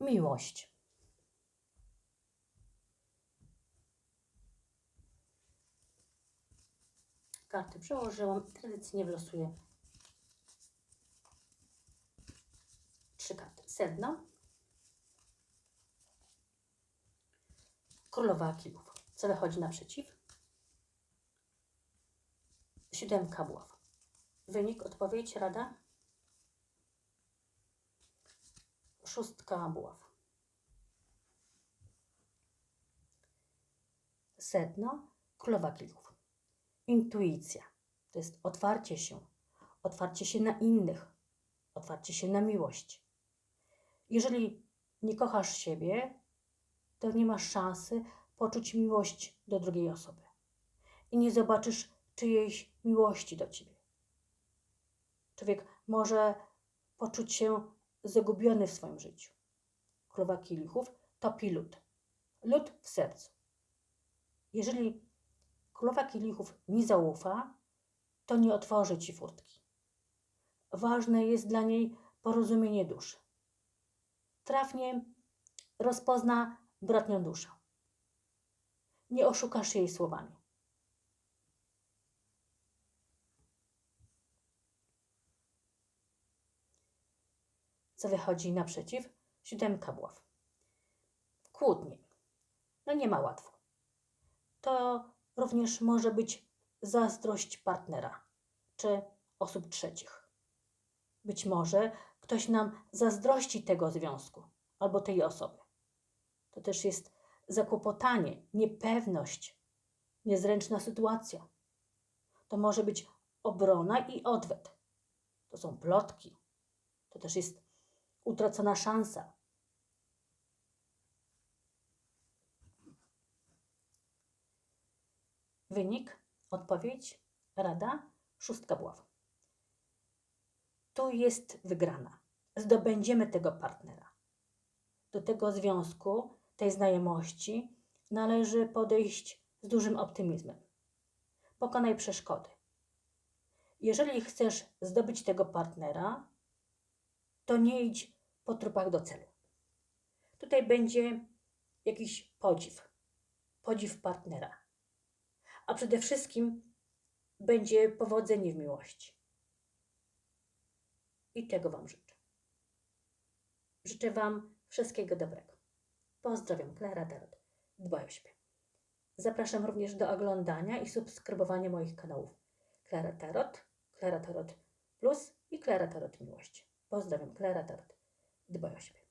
miłość. Karty przełożyłam i tradycyjnie wylosuję trzy karty. Sedno, królowa kijów. Co wychodzi naprzeciw? Siódemka buław. Wynik, odpowiedź, rada? Szóstka buław. Sedno, królowa kijów. Intuicja. To jest otwarcie się. Otwarcie się na innych. Otwarcie się na miłość. Jeżeli nie kochasz siebie, to nie masz szansy poczuć miłość do drugiej osoby. I nie zobaczysz czyjejś miłości do ciebie. Człowiek może poczuć się zagubiony w swoim życiu. Królowa kielichów topi lód. Lód w sercu. Jeżeli królowa kielichów nie zaufa, to nie otworzy ci furtki. Ważne jest dla niej porozumienie duszy. Trafnie rozpozna bratnią duszę. Nie oszukasz jej słowami. Co wychodzi naprzeciw? Siódemka buław. Kłótnie. No nie ma łatwo. To również może być zazdrość partnera czy osób trzecich. Być może ktoś nam zazdrości tego związku albo tej osoby. To też jest zakłopotanie, niepewność, niezręczna sytuacja. To może być obrona i odwet. To są plotki. To też jest utracona szansa. Wynik, odpowiedź, rada, szóstka buław. Tu jest wygrana. Zdobędziemy tego partnera. Do tego związku, tej znajomości należy podejść z dużym optymizmem. Pokonaj przeszkody. Jeżeli chcesz zdobyć tego partnera, to nie idź po trupach do celu. Tutaj będzie jakiś podziw, podziw partnera, a przede wszystkim będzie powodzenie w miłości. I tego Wam życzę. Życzę Wam wszystkiego dobrego. Pozdrawiam, Klara Tarot. Dbaj o siebie. Zapraszam również do oglądania i subskrybowania moich kanałów Klara Tarot, Klara Tarot Plus i Klara Tarot Miłość. Pozdrawiam, Klara Tarot. Дбай о себе.